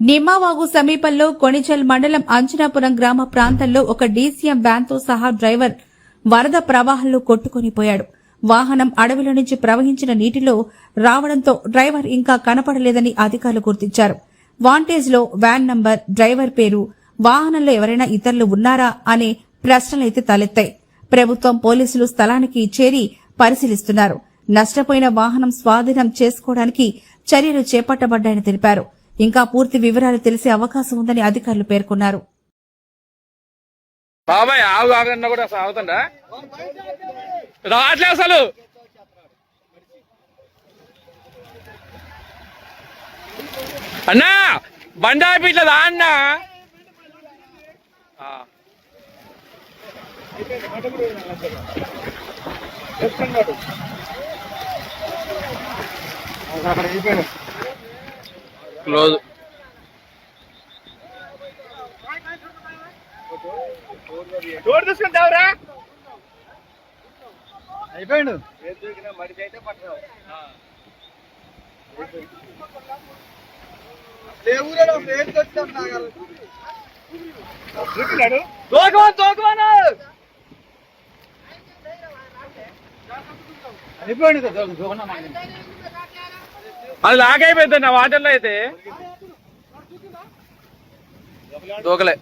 నిమ్మావాగు సమీపంలో కొణిచల్ మండలం అంచనాపురం గ్రామ ప్రాంతంలో ఒక డీసీఎం వ్యాన్తో సహా డ్రైవర్ వరద ప్రవాహంలో కొట్టుకుని పోయాడు. వాహనం అడవిలో నుంచి ప్రవహించిన నీటిలో రావడంతో డ్రైవర్ ఇంకా కనపడలేదని అధికారులు గుర్తించారు. వాంటేజ్లో వ్యాన్ నంబర్ డ్రైవర్ పేరు వాహనంలో ఎవరైనా ఇతరులు ఉన్నారా అనే ప్రశ్నలైతే తలెత్తాయి. ప్రభుత్వం పోలీసులు స్థలానికి చేరి పరిశీలిస్తున్నారు. నష్టపోయిన వాహనం స్వాధీనం చేసుకోవడానికి చర్యలు చేపట్టబడ్డాయని తెలిపారు. ఇంకా పూర్తి వివరాలు తెలిసే అవకాశం ఉందని అధికారులు పేర్కొన్నారు. బాబాయ్ ఆగు ఆగన్నా కూడా అసలు ఆగుతుందా? రావట్లే అసలు! అన్నా బండి ఆపి ఇట్లా రా అన్నా. ఆ. క్లోజ్. డోర్ తీసుకుంటావురా అయిపోయాడు. అయిపోయాడు అది లాగైపోయింది నా వాటర్లో అయితే. దూకలే.